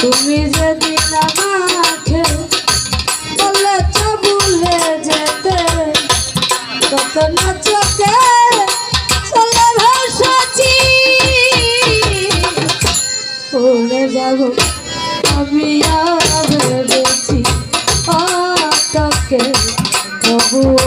তুমি যদি আমাকে বলেছ ভুলে যেতে। কত না চোখে চলে ভাসাচ্ছি পড়ে যাব আমি আর পাটাকে তবুও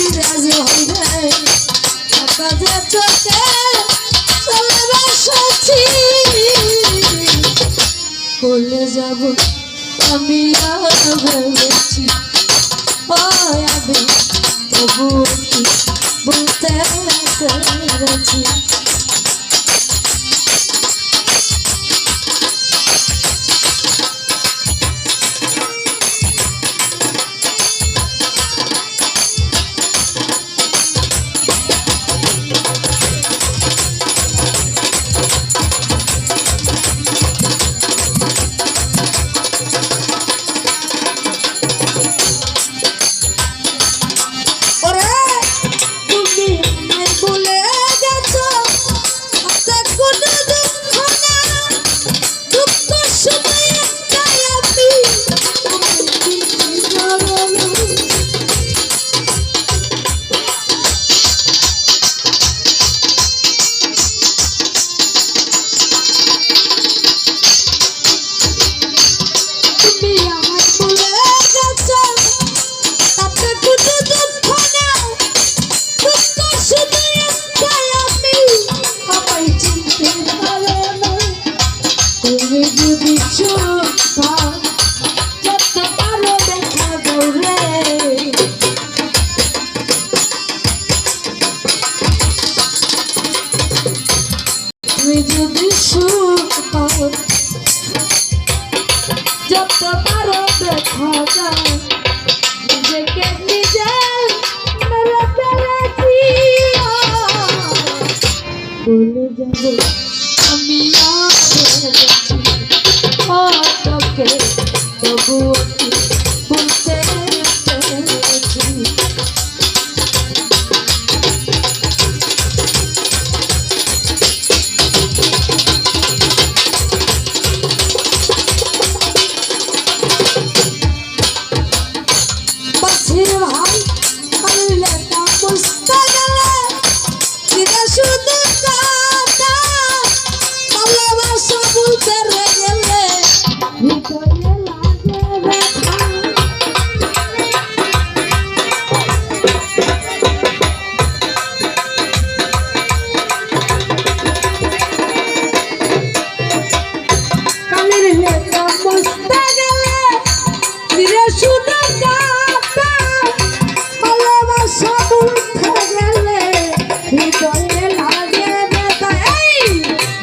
বিরাজ হইবে সকালে চোখে চলবে সচি বলে যাব আমি ভেবেছি। ও আবে তবু তুমি আমার ফুলের जब তোমারও দেখা যায় নিজেকে নিজে মেরে ফেলেছি বলে যাব আমি আর